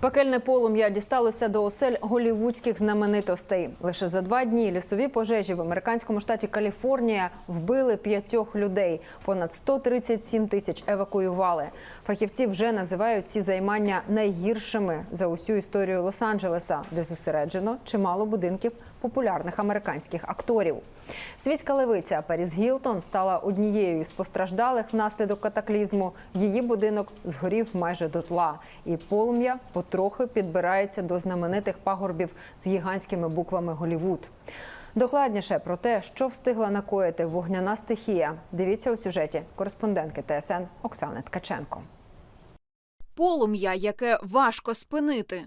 Пекельне полум'я дісталося до осель голівудських знаменитостей. Лише за два дні лісові пожежі в американському штаті Каліфорнія вбили п'ятьох людей. Понад 137 тисяч евакуювали. Фахівці вже називають ці займання найгіршими за усю історію Лос-Анджелеса, де зосереджено чимало будинків популярних американських акторів. Світська левиця Періс Гілтон стала однією із постраждалих внаслідок катаклізму. Її будинок згорів майже дотла, і полум'я потрохи підбирається до знаменитих пагорбів з гігантськими буквами Голівуд. Докладніше про те, що встигла накоїти вогняна стихія. Дивіться у сюжеті кореспондентки ТСН Оксани Ткаченко. Полум'я, яке важко спинити.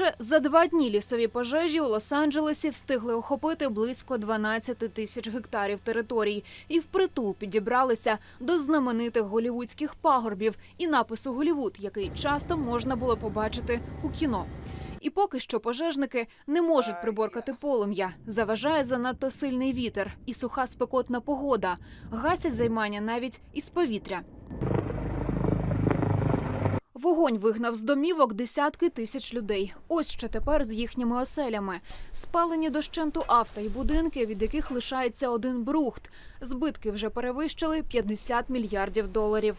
Лише за два дні лісові пожежі у Лос-Анджелесі встигли охопити близько 12 тисяч гектарів територій і впритул підібралися до знаменитих голівудських пагорбів і напису Голівуд, який часто можна було побачити у кіно. І поки що пожежники не можуть приборкати полум'я. Заважає занадто сильний вітер і суха спекотна погода. Гасять займання навіть із повітря. Вогонь вигнав з домівок десятки тисяч людей. Ось що тепер з їхніми оселями. Спалені дощенту авто і будинки, від яких лишається один брухт. Збитки вже перевищили 50 мільярдів доларів.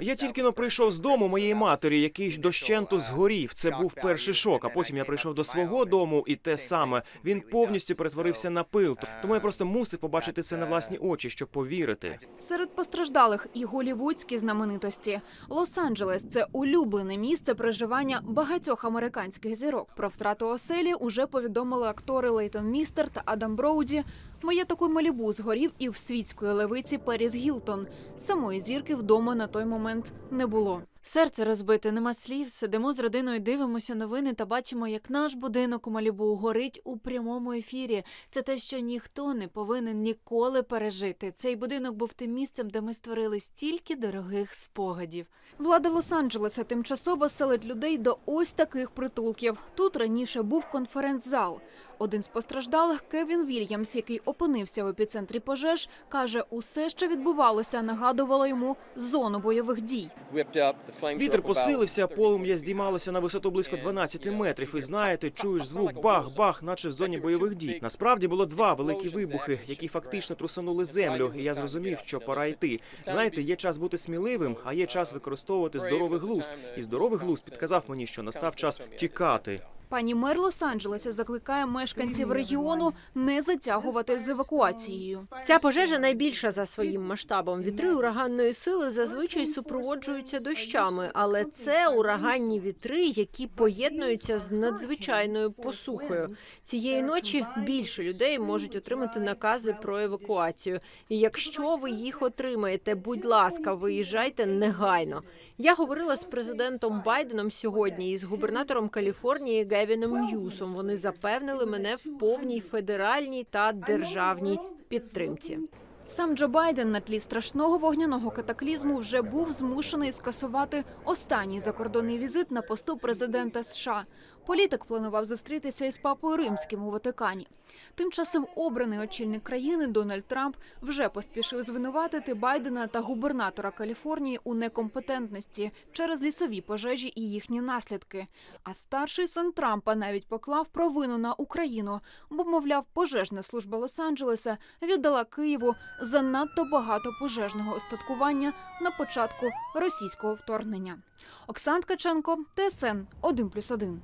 Я тільки но прийшов з дому моєї матері, який дощенту згорів. Це був перший шок. А потім я прийшов до свого дому, і те саме він повністю перетворився на пил. Тому я просто мусив побачити це на власні очі, щоб повірити. Серед постраждалих і голівудські знаменитості. Лос-Анджелес це улюблене місце проживання багатьох американських зірок. Про втрату оселі уже повідомили актори Лейтон Містер та Адам Броуді. Маєток таку Малібу згорів і в світської левиці Періс Гілтон. Самої зірки вдома на той момент не було. Серце розбите, нема слів. Сидимо з родиною, дивимося новини та бачимо, як наш будинок у Малібу горить у прямому ефірі. Це те, що ніхто не повинен ніколи пережити. Цей будинок був тим місцем, де ми створили стільки дорогих спогадів. Влада Лос-Анджелеса тимчасово селить людей до ось таких притулків. Тут раніше був конференц-зал. Один з постраждалих Кевін Вільямс, який опинився в епіцентрі пожеж, каже, усе, що відбувалося, нагадувало йому зону бойових дій. Вітер посилився, полум'я здіймалося на висоту близько 12 метрів. І знаєте, чуєш звук бах-бах, наче в зоні бойових дій. Насправді було два великі вибухи, які фактично трусанули землю. І я зрозумів, що пора йти. Знаєте, є час бути сміливим, а є час використовувати здоровий глузд. І здоровий глузд підказав мені, що настав час тікати. Пані мер Лос-Анджелеса закликає мешканців регіону не затягувати з евакуацією. Ця пожежа найбільша за своїм масштабом. Вітри ураганної сили зазвичай супроводжуються дощами, але це ураганні вітри, які поєднуються з надзвичайною посухою. Цієї ночі більше людей можуть отримати накази про евакуацію. І якщо ви їх отримаєте, будь ласка, виїжджайте негайно. Я говорила з президентом Байденом сьогодні і з губернатором Каліфорнії Гевіном Ньюсом. Вони запевнили мене в повній федеральній та державній підтримці. Сам Джо Байден на тлі страшного вогняного катаклізму вже був змушений скасувати останній закордонний візит на посту президента США. Політик планував зустрітися із папою римським у Ватикані. Тим часом обраний очільник країни Дональд Трамп вже поспішив звинуватити Байдена та губернатора Каліфорнії у некомпетентності через лісові пожежі і їхні наслідки. А старший син Трампа навіть поклав провину на Україну, бо мовляв, пожежна служба Лос-Анджелеса віддала Києву занадто багато пожежного остаткування на початку російського вторгнення. Оксан Ткаченко, ТСН 1+,1.